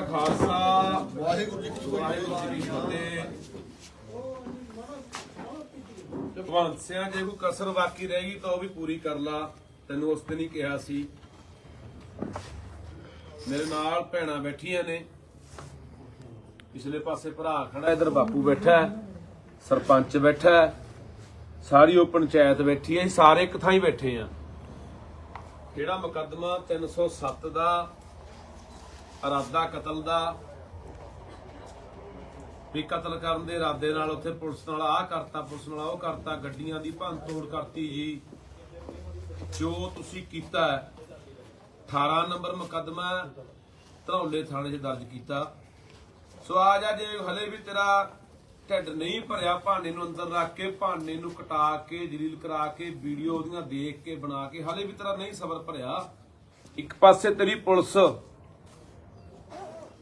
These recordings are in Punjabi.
ਕਾ ਖਾਲਸਾ, ਵਾਹਿਗੁਰੂ ਜੀ ਕੀ ਫਤਿਹ। ਭਗਵੰਤ ਸਿਆ ਜੇ ਕੋਈ ਕਸਰ ਬਾਕੀ ਰਹਿ ਗਈ ਤਾਂ ਉਹ ਵੀ ਪੂਰੀ ਕਰ ਲਾ। ਤੈਨੂੰ ਉਸ ਦਿਨ ਹੀ ਕਿਹਾ ਸੀ। ਮੇਰੇ ਨਾਲ ਭੈਣਾਂ ਬੈਠੀਆਂ ਨੇ। ਪਿਛਲੇ ਪਾਸੇ ਭਰਾ ਖੜਾ, ਇਧਰ ਬਾਪੂ ਬੈਠਾ ਸਰਪੰਚ ਬੈਠਾ ਸਾਰੀ ਉਹ ਪੰਚਾਇਤ ਬੈਠੀ ਹੈ। ਅਸੀਂ ਸਾਰੇ ਇੱਕ ਥਾਂ ਹੀ ਬੈਠੇ ਆ ਜਿਹੜਾ ਮੁਕੱਦਮਾ? 307 ਦਾ ਇਰਾਦਾ ਕਤਲ ਦਾ ਵੀ ਕਤਲ ਕਰਨ ਦੇ ਇਰਾਦੇ ਨਾਲ ਉੱਥੇ ਪੁਲਿਸ ਨਾਲ ਆਹ ਕਰਤਾ, ਪੁਲਿਸ ਨਾਲ ਉਹ ਕਰਤਾ, ਗੱਡੀਆਂ ਦੀ ਭੰਨ ਤੋੜ ਕਰਤੀ ਜੀ। ਜੋ ਤੁਸੀਂ ਕੀਤਾ 18 ਨੰਬਰ ਮੁਕੱਦਮਾ ਧਰੌਲੇ ਥਾਣੇ 'ਚ ਦਰਜ ਕੀਤਾ। ਸੋ ਆ ਜਾ, ਜੇ ਹਲੇ ਵੀ ਤੇਰਾ ਢਿੱਡ ਨਹੀਂ ਭਰਿਆ, ਭਾਂਡੇ ਨੂੰ ਅੰਦਰ ਰੱਖ ਕੇ, ਭਾਂਡੇ ਨੂੰ ਕਟਾ ਕੇ ਜਲੀਲ ਕਰਾ ਕੇ, ਵੀਡੀਓ ਉਹਦੀਆਂ ਦੇਖ ਕੇ, ਬਣਾ ਕੇ, ਹਲੇ ਵੀ ਤੇਰਾ ਨਹੀਂ ਸਬਰ ਭਰਿਆ, ਇੱਕ ਪਾਸੇ ਤੇਰੀ ਪੁਲਿਸ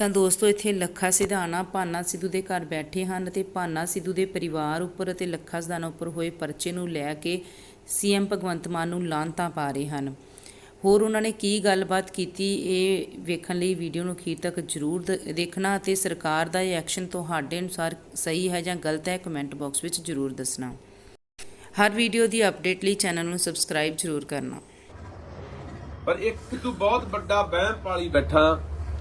ਤਾਂ ਦੋਸਤੋ, ਇੱਥੇ ਲੱਖਾ ਸਿਧਾਣਾ ਪਾਨਾ ਸਿੱਧੂ ਦੇ ਘਰ ਬੈਠੇ ਹਨ ਤੇ ਪਾਨਾ ਸਿੱਧੂ ਦੇ ਪਰਿਵਾਰ ਉੱਪਰ ਅਤੇ ਲੱਖਾ ਸਿਧਾਣਾ ਉੱਪਰ ਹੋਏ ਪਰਚੇ ਨੂੰ ਲੈ ਕੇ ਸੀਐਮ ਭਗਵੰਤ ਮਾਨ ਨੂੰ ਲਾਂਤਾਂ ਪਾ ਰਹੇ ਹਨ। ਹੋਰ ਉਹਨਾਂ ਨੇ ਕੀ ਗੱਲਬਾਤ ਕੀਤੀ, ਇਹ ਵੇਖਣ ਲਈ ਵੀਡੀਓ ਨੂੰ ਅਖੀਰ ਤੱਕ ਜ਼ਰੂਰ ਦ- ਦੇਖਣਾ ਅਤੇ ਸਰਕਾਰ ਦਾ ਇਹ ਐਕਸ਼ਨ ਤੁਹਾਡੇ ਅਨੁਸਾਰ ਸਹੀ ਹੈ ਜਾਂ ਗਲਤ ਹੈ, ਕਮੈਂਟ ਬਾਕਸ ਵਿੱਚ ਜ਼ਰੂਰ ਦੱਸਣਾ। ਹਰ ਵੀਡੀਓ ਦੀ ਅਪਡੇਟ ਲਈ ਚੈਨਲ ਨੂੰ ਸਬਸਕ੍ਰਾਈਬ ਜ਼ਰੂਰ ਕਰਨਾ। ਪਰ ਇੱਕ ਤੂੰ ਬਹੁਤ ਵੱਡਾ ਵਹਿਮ ਪਾਲੀ ਬੈਠਾ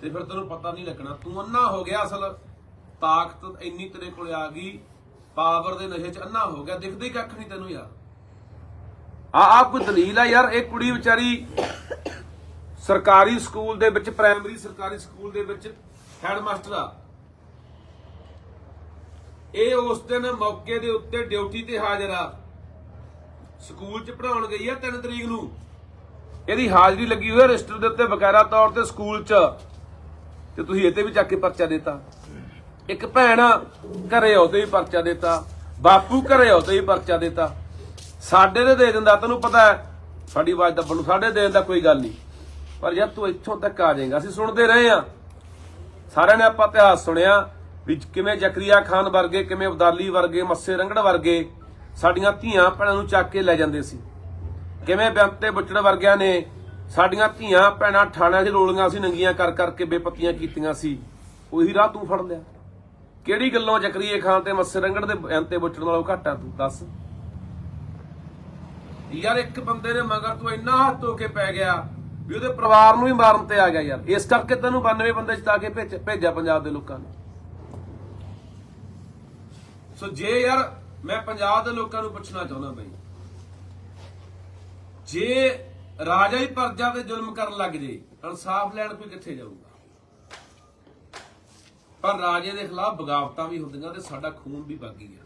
ਤੇ ਫਿਰ ਤੈਨੂੰ ਪਤਾ ਨਹੀਂ ਲੱਗਣਾ। ਤੂੰ ਅੰਨਾ ਹੋ ਗਿਆ ਅਸਲ। ਤਾਕਤ ਇੰਨੀ ਤੇਰੇ ਕੋਲ ਆ ਗਈ। ਪਾਵਰ ਦੇ ਨਸ਼ੇ 'ਚ ਅੰਨਾ ਹੋ ਗਿਆ। ਦਿਖਦੇ ਕੱਖ ਨਹੀਂ ਤੈਨੂੰ ਯਾਰ। ਆ ਆ ਕੋਈ ਦਲੀਲ ਆ ਯਾਰ। ਇਹ ਕੁੜੀ ਵਿਚਾਰੀ ਸਰਕਾਰੀ ਸਕੂਲ ਦੇ ਵਿੱਚ, ਪ੍ਰਾਇਮਰੀ ਸਰਕਾਰੀ ਸਕੂਲ ਦੇ ਵਿੱਚ ਹੈਡ ਮਾਸਟਰ ਆ। ਇਹ ਉਸ ਦਿਨ ਮੌਕੇ ਦੇ ਉੱਤੇ ਡਿਊਟੀ ਤੇ ਹਾਜ਼ਰ ਆ। ਸਕੂਲ 'ਚ ਪੜਾਉਣ ਗਈ ਆ 3 ਤਰੀਕ ਨੂੰ। ਇਹਦੀ ਹਾਜ਼ਰੀ ਲੱਗੀ ਹੋਈ ਹੈ ਰਜਿਸਟਰ ਦੇ ਉੱਤੇ ਬਕਾਇਦਾ ਤੌਰ ਤੇ ਸਕੂਲ 'ਚ। ਤੇ ਤੁਸੀਂ ਇਹ ਵੀ ਚੱਕ ਕੇ ਪਰਚਾ ਦਿੱਤਾ। ਇੱਕ ਭੈਣ ਘਰੇ ਆਉਤੇ ਵੀ ਪਰਚਾ ਦਿੱਤਾ। ਬਾਪੂ ਘਰੇ ਆਉਤੇ ਵੀ ਪਰਚਾ ਦੇਤਾ। ਸਾਡੇ ਦੇ ਦੇ ਦਿੰਦਾ, ਤੈਨੂੰ ਪਤਾ ਹੈ, ਸਾਡੀ ਆਵਾਜ਼ ਦੱਬਣ ਨੂੰ ਸਾਡੇ ਦੇਣ ਦਾ ਕੋਈ ਗੱਲ ਨਹੀਂ। ਪਰ ਜਦ ਤੂੰ ਇੱਥੋਂ ਤੱਕ ਆ ਜਾਏਗਾ, ਅਸੀਂ ਸੁਣਦੇ ਰਹੇ ਆ ਸਾਰਿਆਂ ਨੇ ਆਪਾਂ ਇਤਿਹਾਸ ਸੁਣਿਆ ਵੀ ਕਿਵੇਂ ਜ਼ਕਰੀਆ ਖਾਨ ਵਰਗੇ, ਕਿਵੇਂ ਅਬਦਾਲੀ ਵਰਗੇ, ਮੱਸੇ ਰੰਗੜ ਵਰਗੇ ਸਾਡੀਆਂ ਧੀਆਂ ਭੈਣਾਂ ਨੂੰ ਚੱਕ ਕੇ ਲੈ ਜਾਂਦੇ ਸੀ। ਕਿਵੇਂ ਬੇਅੰਤੇ ਬੁੱਚੜ ਵਰਗਿਆਂ ਨੇ ਸਾਡੀਆਂ ਧੀਆਂ ਭੈਣਾਂ ਠਾਣਿਆਂ 'ਚ ਰੋਲੀਆਂ ਸੀ, ਨੰਗੀਆਂ ਕਰ ਕਰਕੇ ਬੇਪਤੀਆਂ ਕੀਤੀਆਂ ਸੀ। ਉਹੀ ਰਾਹ ਤੂੰ ਫੜ ਲਿਆ। ਕਿਹੜੀ ਗੱਲੋਂ ਜ਼ਕਰੀਏ ਖਾਨ ਤੇ ਮੱਸੇ ਰੰਗੜ ਦੇ ਬੇਅੰਤੇ ਬੁੱਚੜ ਨਾਲੋਂ ਘੱਟ ਤੂੰ? ਦੱਸ। ਯਾਰ ਇੱਕ ਬੰਦੇ ਨੇ ਮਗਰ ਤੂੰ ਇੰਨਾ ਹੱਥ ਧੋ ਕੇ ਪੈ ਗਿਆ ਵੀ ਉਹਦੇ ਪਰਿਵਾਰ ਨੂੰ ਹੀ ਮਾਰਨ ਤੇ ਆ ਗਿਆ ਯਾਰ। ਇਸ ਕਰਕੇ ਤੈਨੂੰ 92 ਬੰਦੇ ਜਿਤਾ ਕੇ ਭੇਜ- ਭੇਜਿਆ ਪੰਜਾਬ ਦੇ ਲੋਕਾਂ ਨੇ। ਸੋ ਜੇ ਯਾਰ ਮੈਂ ਪੰਜਾਬ ਦੇ ਲੋਕਾਂ ਨੂੰ ਪੁੱਛਣਾ ਚਾਹੁੰਦਾ ਬਈ, ਜੇ ਰਾਜਾ ਹੀ ਪਰਜਾ ਤੇ ਜ਼ੁਲਮ ਕਰਨ ਲੱਗ ਜੇ, ਇਨਸਾਫ ਲੈਣ ਕੋਈ ਕਿੱਥੇ ਜਾਊਗਾ? ਪਰ ਰਾਜੇ ਦੇ ਖਿਲਾਫ ਬਗਾਵਤਾਂ ਵੀ ਹੁੰਦੀਆਂ ਤੇ ਸਾਡਾ ਖੂਨ ਵੀ ਬਾਗੀ ਗਿਆ।